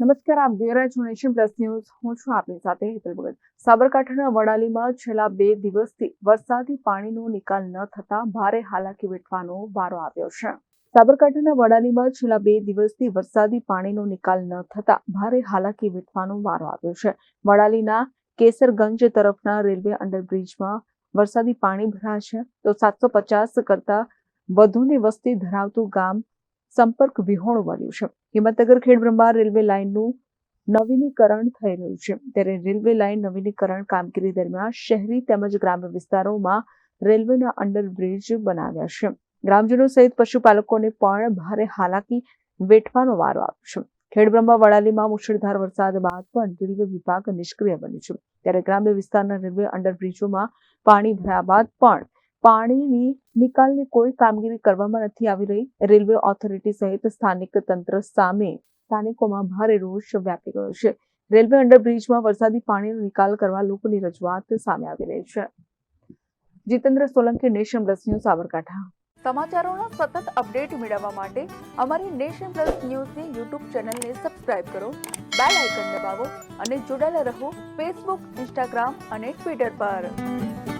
નમસ્કાર, આપ જોઈ રહ્યા છો નેશન પ્લસ ન્યૂઝ. હું છું આપની સાથે હેતલ ભગત. સાબરકાંઠાના વડાલીમાં છેલ્લા બે દિવસથી વરસાદી પાણીનો નિકાલ ન થતા ભારે હાલાકી વેઠવાનો વારો આવ્યો છે. સાબરકાંઠાના વડાલીમાં છેલ્લા બે દિવસથી વરસાદી પાણીનો નિકાલ ન થતા ભારે હાલાકી વેઠવાનો વારો આવ્યો છે. વડાલીના કેસરગંજ તરફના રેલવે અંડરબ્રિજમાં વરસાદી પાણી ભરાયા છે. તો સાતસો પચાસ કરતા વધુની વસ્તી ધરાવતું ગામ સંપર્ક વિહોણું બન્યું છે. હિંમતનગર ખેડબ્રહ્મા રેલવે લાઇનનું નવીનીકરણ થઈ રહ્યું છે. ત્યારે રેલવે લાઇન નવીનીકરણ કામગીરી દરમિયાન શહેરી તેમજ ગ્રામ્ય વિસ્તારોમાં રેલવેના અંડરબ્રિજ બનાવ્યા છે. ગ્રામજનો સહિત પશુપાલકોને પણ ભારે હાલાકી વેઠવાનો વારો આવ્યો છે. ખેડબ્રહ્મા વડાલીમાં મુશળધાર વરસાદ બાદ પણ રેલવે વિભાગ નિષ્ક્રિય બન્યું છે. ત્યારે ગ્રામ્ય વિસ્તારના રેલવે અંડરબ્રિજોમાં પાણી ભર્યા બાદ પણ પાણીની નિકાલની કોઈ કામગીરી કરવામાં નથી આવી રહી. રેલવે ઓથોરિટી સહિત સ્થાનિક તંત્ર સામે સ્થાનિકોમાં ભારે રોષ વ્યાપી ગયો છે. રેલવે અંડરબ્રિજમાં વરસાદી પાણીનો નિકાલ કરવા લોકોની રજૂઆત સામે આવી રહી છે. Jitendra Solanki, nation plus news, Sabarkantha. સમાચારોના સતત અપડેટ મેળવવા માટે અમારી નેશન પ્લસ ન્યૂઝની યુટ્યુબ ચેનલને સબસ્ક્રાઇબ કરો, બેલ આઇકન દબાવો અને જોડાયેલા રહો ફેસબુક, ઇન્સ્ટાગ્રામ અને ટ્વિટર પર.